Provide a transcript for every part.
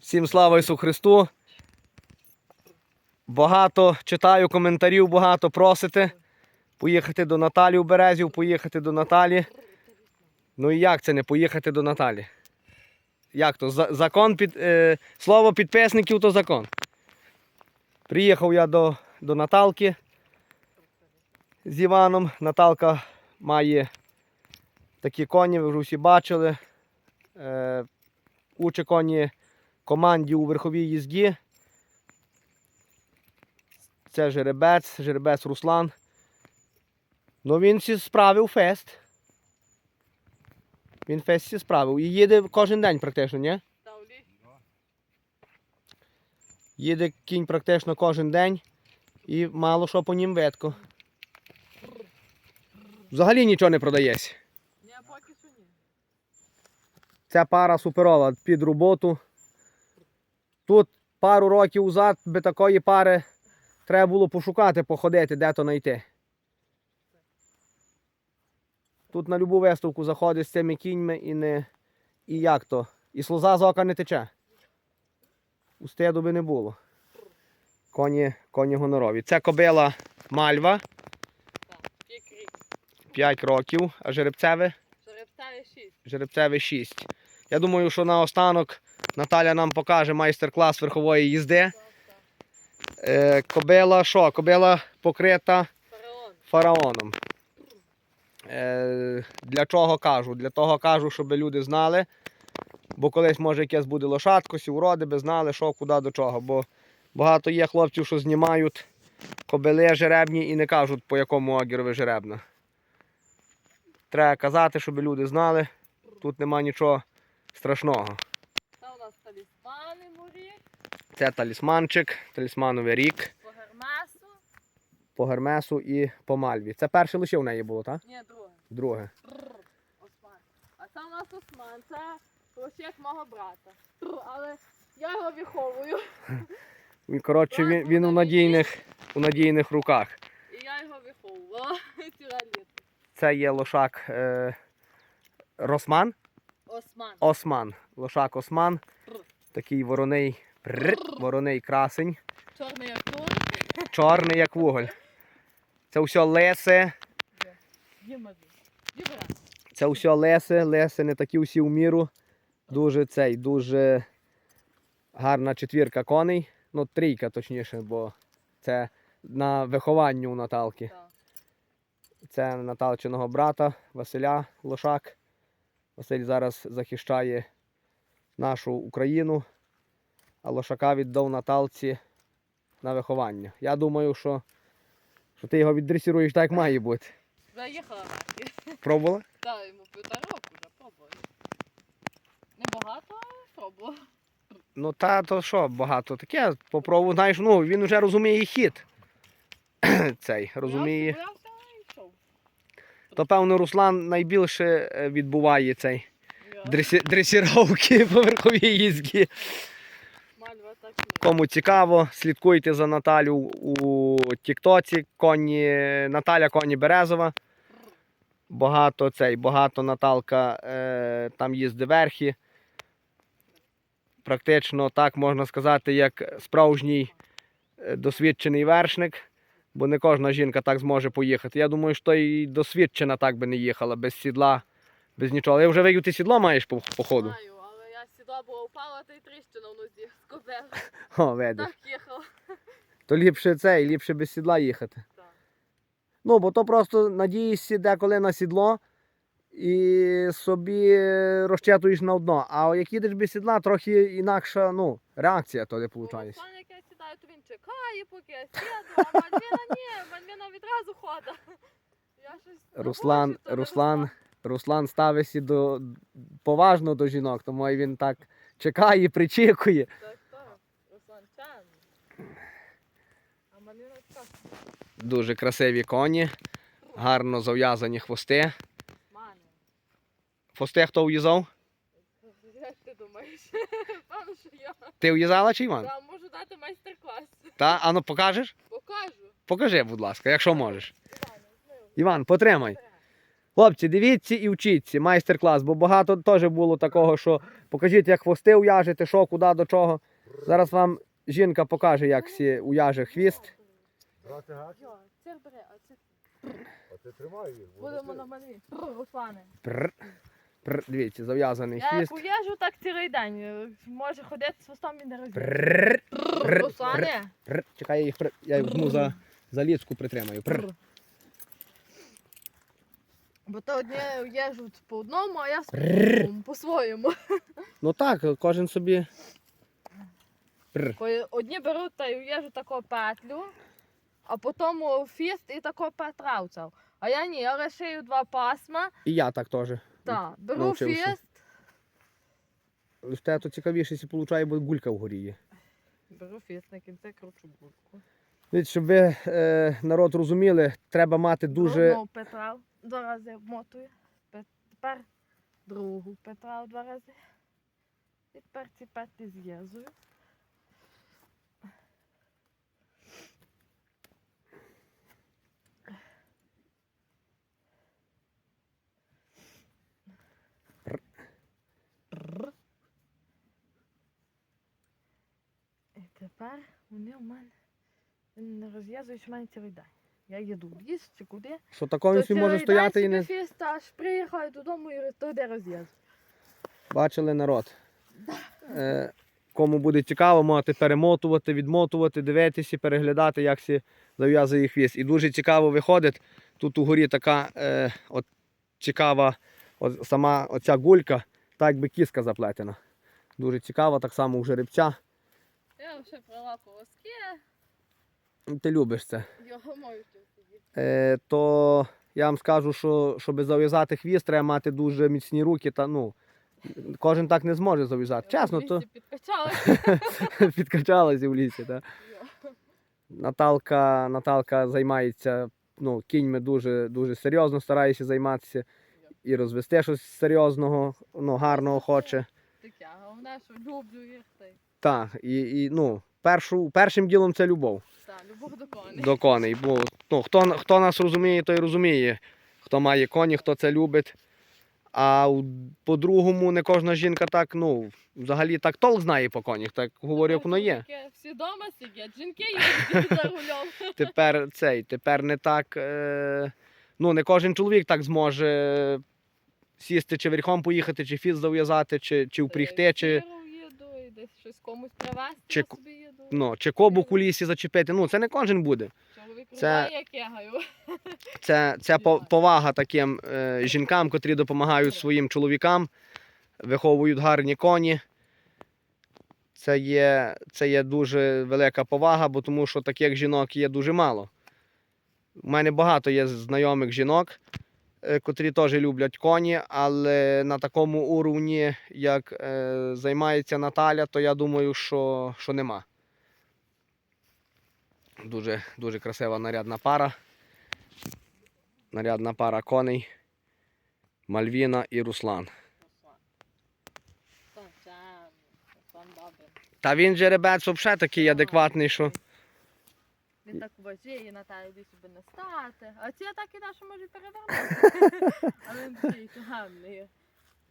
Всім слава Ісу Христу. Багато читаю коментарів, багато просите. Поїхати до Наталі у Березів, поїхати до Наталі. Ну і як це не поїхати до Наталі? Як то? Закон під. Е, слово підписників то закон. Приїхав я до, до Наталки з Іваном. Наталка має такі коні, ви вже всі бачили. Е, уче коні команді у верховій їзді. Це жеребець, жеребець Руслан. Ну він всі справив фест. Він фест всі справив. І їде кожен день практично, ні? Їде кінь практично кожен день і мало що по нім видко. Взагалі нічого не продається. Ні, поки що ні. Ця пара суперова під роботу. Тут пару років назад би такої пари треба було пошукати, походити, де то знайти. Тут на любу виставку заходиш з цими кіньми і не. І як то? І сльоза з ока не тече. Устиду би не було. Коні, коні гонорові. Це кобила мальва, Так, 5 років, а жеребцеве Жеребцеві 6. жеребцеве 6. Я думаю, що наостанок Наталя нам покаже майстер-клас верхової їзди. Е, кобила що? Кобила покрита фараоном. Е, для чого кажу? Для того кажу, щоб люди знали. Бо колись може якесь буде лошадко, сівроди би знали, що, куди, до чого. Бо багато є хлопців, що знімають кобили жеребні і не кажуть, по якому огірові жеребна. Треба казати, щоб люди знали. Тут нема нічого страшного. Це у нас талісмани мурі, Це талісманчик, талісмановий рік по гермесу. по гермесу і по мальві. Це перше лише в неї було, так? Ні, друге. Друге. Бррр. Осман. А це у нас Осман, це лошек мого брата. Бррр. Але я його виховую. Коротше, він, він у надійних, у надійних руках. І я його виховувала. Це є лошак е, Росман. Осман. Осман. Лошак Осман. Такий вороний, вороний красень. Чорний як тур. Чорний, як вуголь. Це все. Діма. Діма. Це все леси. Леси не такі всі в міру. Дуже цей, дуже гарна четвірка коней. Ну, трійка точніше, бо це на вихованні у Наталки. Це Наталчиного брата Василя Лошак. Василь зараз захищає нашу Україну, а Лошака віддав Наталці на виховання. Я думаю, що, що ти його віддресіруєш так, як має бути. Заїхала нафіг. Пробувала? Так, йому півтора року вже пробую. Небагато, але пробувала. Ну та то що, багато таке. Попробував, знаєш, ну він вже розуміє хід. Цей розуміє. То певно Руслан найбільше відбуває цей дресі... дресіровки по верховій їзді. Кому цікаво, слідкуйте за Наталю у Тіктоці. Коні Наталя Коні Березова. Багато цей, багато Наталка е, там їздить верхи. Практично так можна сказати, як справжній е, досвідчений вершник. Бо не кожна жінка так зможе поїхати. Я думаю, що і досвідчена так би не їхала, без сідла, без нічого. Але вже вигів ти сідло маєш по, по ходу. Маю, я упала, та й тріщина в нозі з кобели. О, видиш. Так їхала. То ліпше це, і ліпше без сідла їхати. Так. Ну, бо то просто надієшся деколи на сідло і собі розчитуєш на одно. А як їдеш без сідла, трохи інакша ну, реакція тоді виходить. Руслан, як я сідаю, то він чекає, поки я сіду, а Мальвіна ні, Мальвіна відразу ходить. Я щось Руслан, хочу, то не Руслан, Руслан ставиться до, поважно до жінок, тому він так чекає, причікує. Так, так. Руслан чан. А Мальвіна така Дуже красиві коні, гарно зав'язані хвости. Хвости хто в'їзав? Як ти думаєш? Певно, що я. Ти в'їзала чи Іван? Я можу дати майстер-клас. Та, а ну покажеш? Покажу. Покажи, будь ласка, якщо можеш. Іван, потримай. Хлопці, дивіться і вчіться, майстер-клас, бо багато теж було такого, що покажіть, як хвости уяжете, що, куди, до чого. Зараз вам жінка покаже, як сі уяже хвіст. Брати гак, це бери, а це а ти тримай їх. будемо на мені. Руслане. Дивіться, зав'язаний хвіст. як уїжджу, так цілий день. Може ходити з хвостом і не розуміє. Руслане. Чекай, я їх я їх візьму за, за ліску притримаю. Бо то одні їжджуть по одному, а я по-своєму. Ну так, кожен собі. Коли одні беруть та й уїжджу таку петлю, а потім фіст і тако петравцав. А я ні, я лишаю два пасма, І я так теж. та, беру Навчився. фіст, В тебе то цікавіше сі получає, бо гулька вгорі є. беру фіст, на кінці кручу булку. Щоб ви е, народ розуміли, треба мати дуже. Одну петрав, два рази обмотую. Пе- Тепер другу петрав два рази. І тепер ці петлі зв'язую. І тепер вони у мене не розв'язують в мене цілий день. Я їду в ліс чи куди. Що такого він собі може стояти і не фіст, аж приїхаю додому і туди розв'язую. бачили народ. Е, кому буде цікаво, можете перемотувати, відмотувати, дивитися, переглядати, як сі зав'язує хвіст. І дуже цікаво виходить. Тут угорі така е, от, цікава от, сама оця гулька, так би кіска заплетена. Дуже цікава, так само у жеребця. Я вже брала колоски, Ти любиш це. Е, то я вам скажу, що щоб зав'язати хвіст, треба мати дуже міцні руки. Та, ну, кожен так не зможе зав'язати. Чесно, то Підкачалася. підкачалася в лісі. Та. Наталка, Наталка займається ну, кіньми дуже, дуже серйозно, старається займатися і розвести щось серйозного, ну, гарного хоче. Таке, а головне, що люблю їх. Так, і, і ну, першу, першим ділом це любов любов до коней. до коней. Бо, ну, хто, хто нас розуміє, той розуміє. Хто має коні, хто це любить. А по-другому, не кожна жінка так, ну, взагалі так толк знає по конях, так говорю, як воно є. Всі вдома сидять, жінки їздять за рулем. Тепер цей, тепер не так. Е, ну, не кожен чоловік так зможе сісти чи верхом поїхати, чи фіс зав'язати, чи, чи впрягти, чи, їду і десь щось комусь привезти, Чи собі. Ну, чи кобук у лісі зачепити. Ну, це не кожен буде. Це-. Це, це повага таким е, жінкам, котрі допомагають своїм чоловікам, виховують гарні коні. Це є, це є дуже велика повага, бо тому що таких жінок є дуже мало. У мене багато є знайомих жінок, е, котрі теж люблять коні, але на такому уровні, як е, займається Наталя, то я думаю, що, що нема. Дуже, дуже красива нарядна пара нарядна пара коней Мальвіна і Руслан. Та. Та він жеребець взагалі такий адекватний, що. Він так вважає, Наталі десь собі не стати. А ці так і що може перевернути. Але він такий гарний.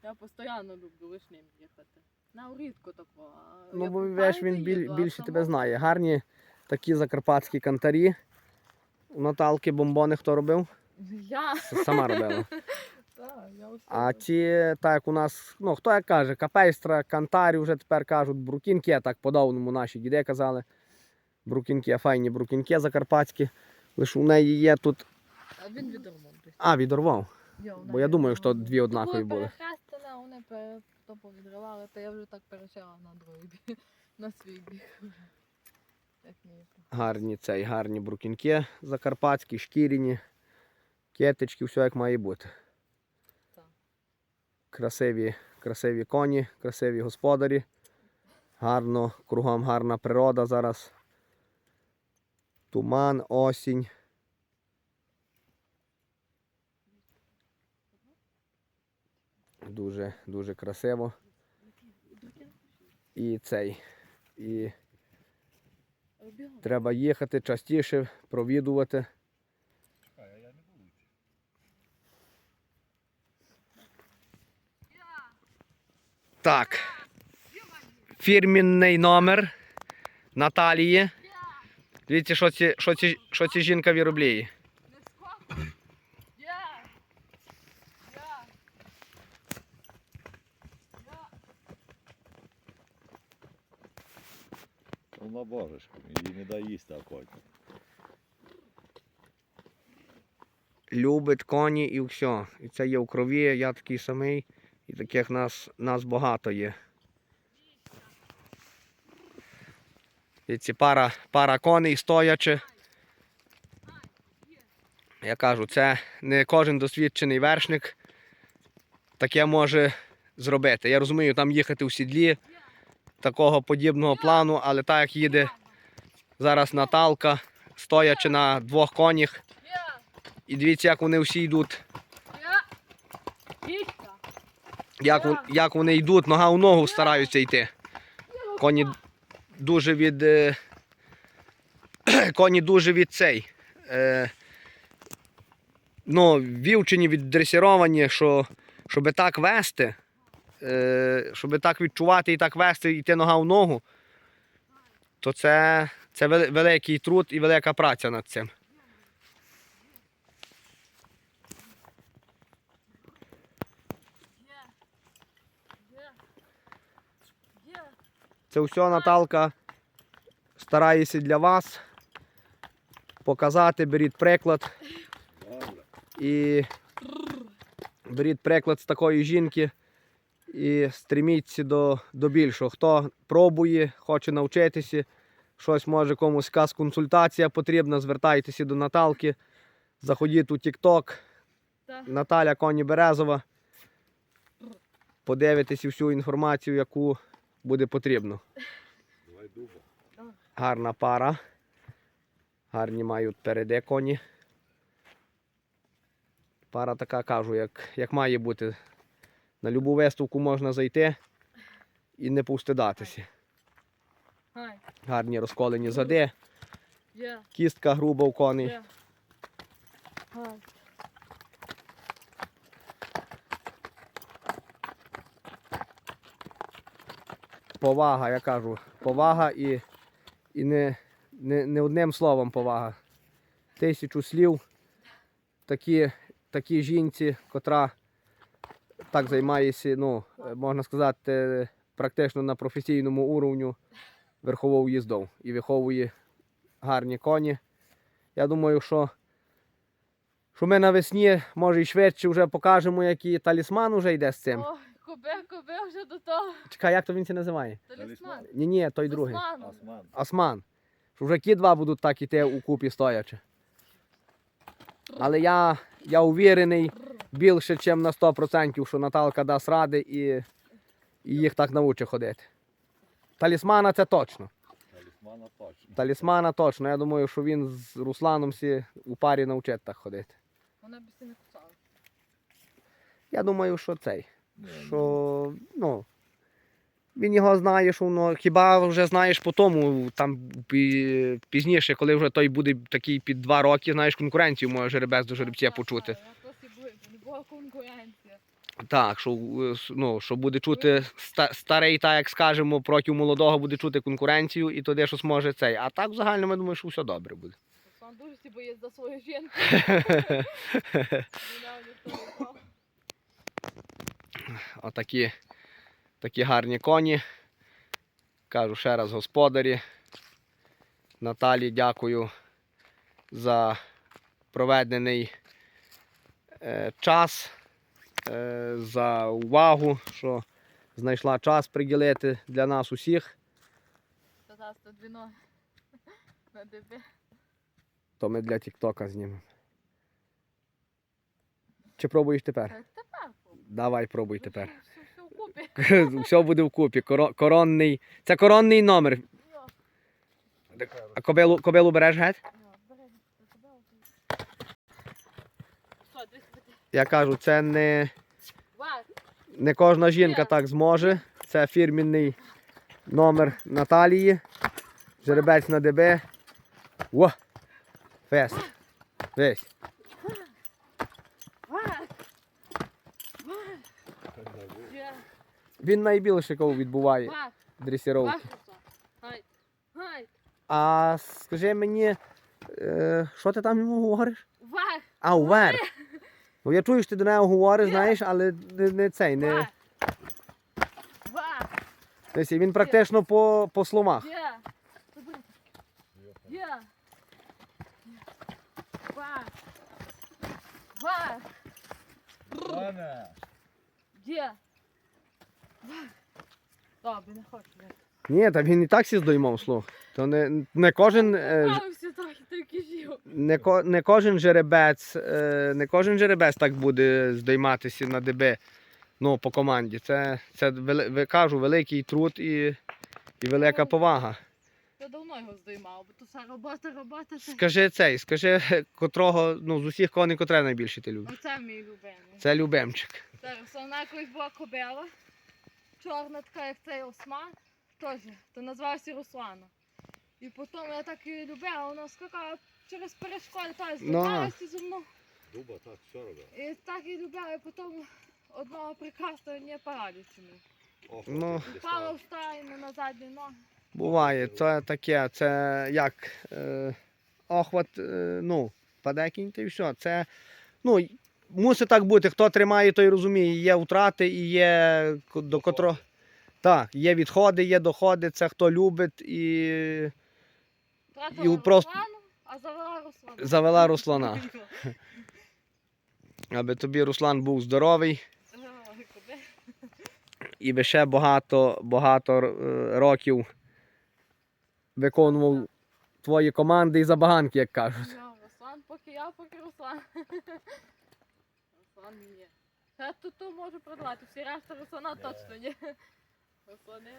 Я постійно люблю лишнім їхати. На рідко такого. Ну, бо він біль, більше тебе знає. Гарні такі закарпатські кантарі. У Наталки бомбони хто робив? Я. Сама робила. А ті, так як у нас, ну хто як каже, капейстра, кантарі вже тепер кажуть, брукінки, так по-давному наші діди казали. Брукінки, файні брукінки закарпатські. Лише у неї є тут. А він відормов десь. А, відорвав. Бо я думаю, що дві однакові були. перехрестили, а вони то повідривали, то я вже так перешила на другий бік, на свій бік. Гарні цей, гарні брукінки закарпатські, шкіряні, кеточки, все як має бути. Красиві, красиві коні, красиві господарі. Гарно, кругом гарна природа зараз. Туман, осінь. Дуже, дуже красиво. І цей. І. Треба їхати частіше, провідувати. Так. Фірмінний номер Наталії. Дивіться, що ці, що ці, що ці жінка виробляє. Вона божечка, їй не дай їсти акоть. Любить коні і все. І це є в крові, я такий самий. І таких нас, нас багато є. І ці пара, пара коней стоячи. Я кажу, це не кожен досвідчений вершник таке може зробити. Я розумію, там їхати в сідлі такого подібного плану, але так як їде зараз Наталка, стоячи на двох конях, і дивіться, як вони всі йдуть. Як, як вони йдуть, нога в ногу стараються йти. Коні дуже від. е, Коні дуже від цей. Е, ну, вівчені, віддресіровані, що щоб так вести, щоб так відчувати і так вести, йти нога в ногу, то це, це великий труд і велика праця над цим. Це все Наталка старається для вас показати, беріть приклад і беріть приклад з такої жінки і стріміться до, до більшого. Хто пробує, хоче навчитися, щось може комусь якась консультація потрібна, звертайтеся до Наталки, заходіть у TikTok. Наталя Коні Березова. Подивитесь всю інформацію, яку буде потрібно. Гарна пара. Гарні мають переди коні. Пара така кажу, як, як має бути. На любу виставку можна зайти і не повстидатися. Гарні розколені зади, кістка груба у коней. Повага, я кажу, повага і, і не, не, не одним словом повага. Тисячу слів такі, такі жінці, котра так займається, ну, е, можна сказати, практично на професійному уровню верховою їздов і виховує гарні коні. Я думаю, що, що ми навесні, може і швидше вже покажемо, який талісман вже йде з цим. Ой, куби, куби вже до того. Чекай, як то він це називає? Талісман. Ні, ні, той другий. Осман. Осман. Що вже ті два будуть так іти у купі стоячи. Але я, я увірений більше, ніж на 100%, що Наталка дасть ради і, і їх так навчить ходити. Талісмана це точно. Талісмана точно. Талісмана точно. Я думаю, що він з Русланом всі у парі навчить так ходити. Вона б всі не кусала. Я думаю, що цей. Ні, Що, ну, він його знає, що воно хіба вже знаєш по тому, там пізніше, коли вже той буде такий під два роки, знаєш, конкуренцію може жеребець до жеребця почути. Конкуренція. Так, що, е, ну, що буде чути ста- старий, так як скажемо, проти молодого буде чути конкуренцію і тоді щось може цей. А так в загальному я думаю, що все добре буде. Сам дуже всі боїться за свою жінку. Отакі такі гарні коні. Кажу ще раз господарі. Наталі дякую за проведений час, е, за увагу, що знайшла час приділити для нас усіх. Зараз то дві ноги. На дебі. То ми для Тіктока знімемо. Чи пробуєш тепер? Тепер пробуй. Давай пробуй тепер. Все, вкупі. Все буде вкупі. Коро- Коронний. Це коронний номер. А кобилу, кобилу береш геть? йо, бери, за тебе отут. Що, дивись, буде. Я кажу, це не, не кожна жінка так зможе. Це фірмінний номер Наталії. Жеребець на ДБ. Во! Фест. Весь. Він найбільше кого відбуває дресіровки. А скажи мені, е, що ти там йому говориш? А, вверх. Ну я чую, що ти до нього говориш, знаєш, але не, не цей, не. він практично по, по сломах. Добре, не хочу. Ні, та він і так сі здоймав слух. То не, не кожен. е, ж- Не, ко, не кожен жеребець, е, не кожен жеребець так буде здойматися на ДБ ну, по команді. Це, це кажу, великий труд і, і велика повага. Я давно його здіймав, бо то вся робота, робота. Скажи цей, скажи, котрого ну, з усіх коней, котре найбільше ти любиш. Оце мій любимий. Це любимчик. Зараз вона колись була кобила, чорна така, як цей осман, теж, то назвався Руслана. І потім я так її любила, вона скакала через перешкоди, теж Ну, ага. зі мною. Дуба так все робить. І так її любила, і потім одного прекрасного дня паралічу Ну. Впала в стайну на задні ноги. Буває, це таке, це як е, охват, е, ну, паде кінь, та й все. Це, ну, мусить так бути. Хто тримає, той розуміє. Є втрати і є ко- до котрого. Так, є відходи, є доходи, це хто любить і Втратила просто- Руслану, а завела Руслана. завела Руслана. Аби тобі Руслан був здоровий і би ще багато, багато е, років виконував твої команди і забаганки, як кажуть. Руслан, поки я, поки Руслан. Руслан ні. Я тут то можу продавати, всі решта Руслана точно ні. Руслани,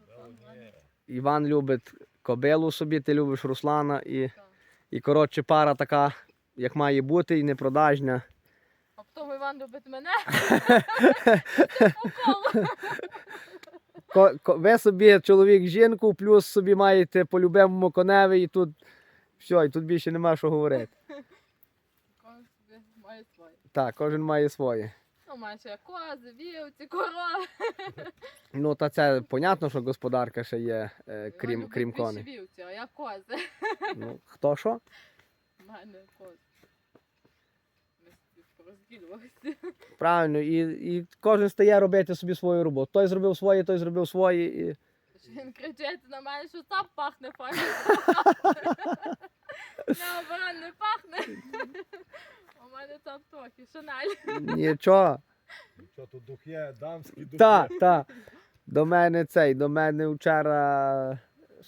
Руслан Ні. Іван любить кобилу собі, ти любиш Руслана і, і коротше пара така, як має бути, і непродажна. А потім Іван любить мене. Ви собі чоловік жінку, плюс собі маєте по любимому коневі, і тут все, і тут більше нема що говорити. Кожен має своє. Так, кожен має своє. Ну, ще кози, вівці, корови. Ну, та це понятно, що господарка ще є, е, крім, крім коней. вівці, а я кози. Ну, хто що? У мене кози. Ми. Правильно, і, і кожен стає робити собі свою роботу. Той зробив своє, той зробив своє. І... Він кричить на мене, що сам пахне файно. Не не пахне. У мене там трохи шаналь. Нічого. Що тут дух є, дамський дух Так, так. До мене цей, до мене вчора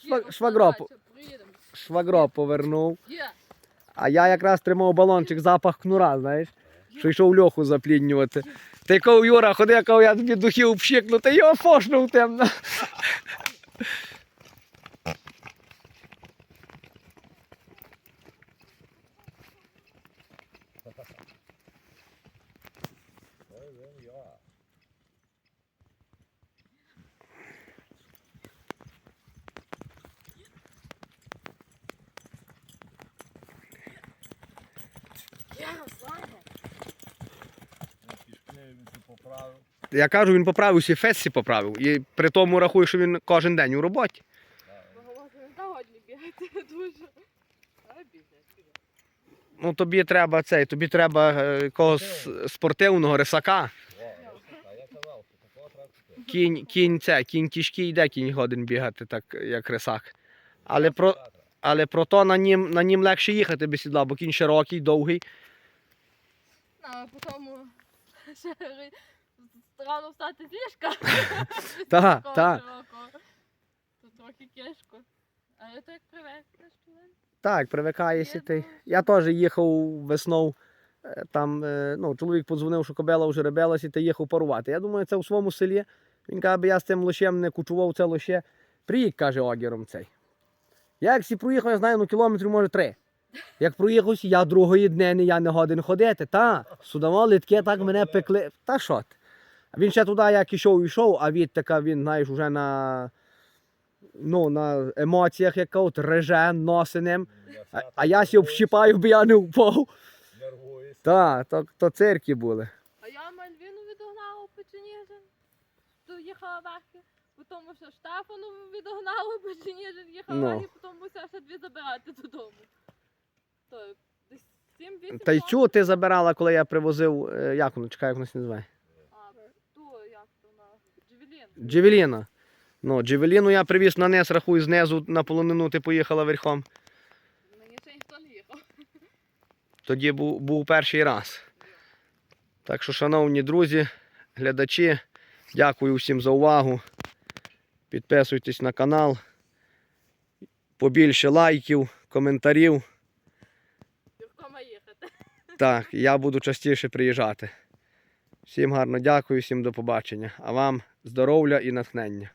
шва- швагро, по- Приїдемо. швагро повернув. Є. А я якраз тримав балончик запах кнура, знаєш, що йшов льоху запліднювати. Ти ков, Юра, ходи, я ков, я тобі духів пшикну, ти його фошнув темно. Ой, він я. Є, Руслане. Ну, Кишки він тут поправив. Я кажу, він поправився, і фесі поправив. І при тому рахую, що він кожен день у роботі. Ну тобі треба цей, тобі треба е, якогось спортивного рисака. Кінь, кінь це, кінь тяжкий йде, кінь годин бігати, так як рисак. Але про, але про то на нім, на нім легше їхати без сідла, бо кінь широкий, довгий. А потім рано встати з ліжка. Та, та. широкого. Трохи кешко. Але то як привикнеш, він. Так, привикаєшся ти. Я теж їхав весною. е, Там е, ну, чоловік подзвонив, що кобела вже ребелась, і ти їхав парувати. Я думаю, це у своєму селі. Він каже, я з цим лощем не кучував це лоще. Приїдь, каже огіром цей. Я як всі проїхав, я знаю, ну кілометрів може три. Як проїхався, я другої днини, я не годин ходити. Та, судамо литки так мене пекли. Та що ти? А він ще туди, як ішов, ішов, а від така він, знаєш, уже на, ну, на емоціях, як кажуть, реже, носинем. А, а я сі общипаю, бо я не впав. Нервуюсь. Так, то, то цирки були. А я Мальвіну відогнала у печеніжин. То їхала верхи, потім ще Штефану відогнала, Женєжин їхав Ну. верхи, потім мусила ще дві забирати додому. То десь 7-8 Та й цю ти забирала, коли я привозив, е, як воно, чекай, як воно се називає? А, ту, як то на Джевелін. Джевеліна. Ну, Джевеліну я привіз на низ, рахуй, знизу на полонину ти поїхала верхом. Мені ще ніхто не їхав. Тоді був, був перший раз. Так що, шановні друзі, глядачі, дякую всім за увагу. Підписуйтесь на канал. Побільше лайків, коментарів. Юрко має їхати. Так, я буду частіше приїжджати. Всім гарно дякую, всім до побачення. А вам здоров'я і натхнення.